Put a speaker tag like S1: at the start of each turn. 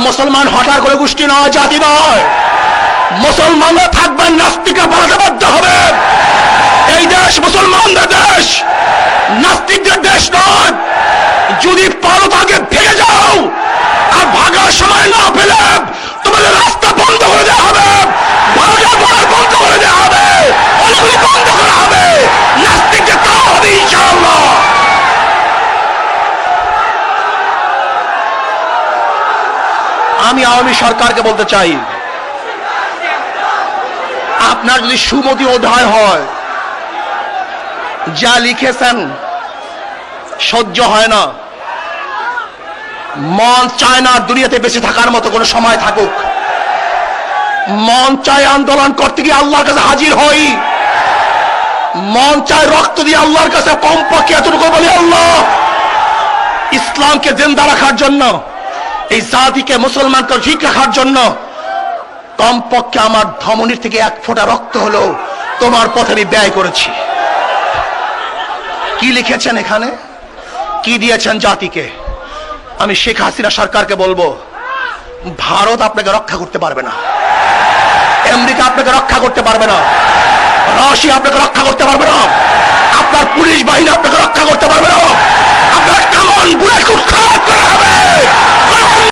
S1: মুসলমান হঠাৎ করে গোষ্ঠী নয় জাতি নয় মুসলমানরা থাকবেন নাস্তিকা বাধ্য আমি আওয়ামী সরকারকে বলতে চাই, আপনার যদি সুমতি অধ্যায় হয়, যা লিখেছেন সহ্য হয় না। মন চায় না দুনিয়াতে বেঁচে থাকার মতো কোনো সময় থাকুক। মন চায় আন্দোলন করতে গিয়ে আল্লাহর কাছে হাজির হই। মন চায় রক্ত দিয়ে আল্লাহর কাছে কমপক্ষে এতটুকু বলি আল্লাহ, ইসলামকে জিন্দা রাখার জন্য এই জাতিকে মুসলমানকে ঠিক রাখার জন্য কমপক্ষে আমার ধমনির থেকে এক ফোঁটা রক্ত হলো তোমার পথে আমি ব্যয় করেছি। কি লিখেছেন এখানে? কি দিয়েছেন জাতিকে? আমি শেখ হাসিনা সরকারকে বলব, ভারত আপনাকে রক্ষা করতে পারবে না। আমেরিকা আপনাকে রক্ষা করতে পারবে না। রাশিয়া আপনাকে রক্ষা করতে পারবে না। আপনার পুলিশ বাহিনী আপনাকে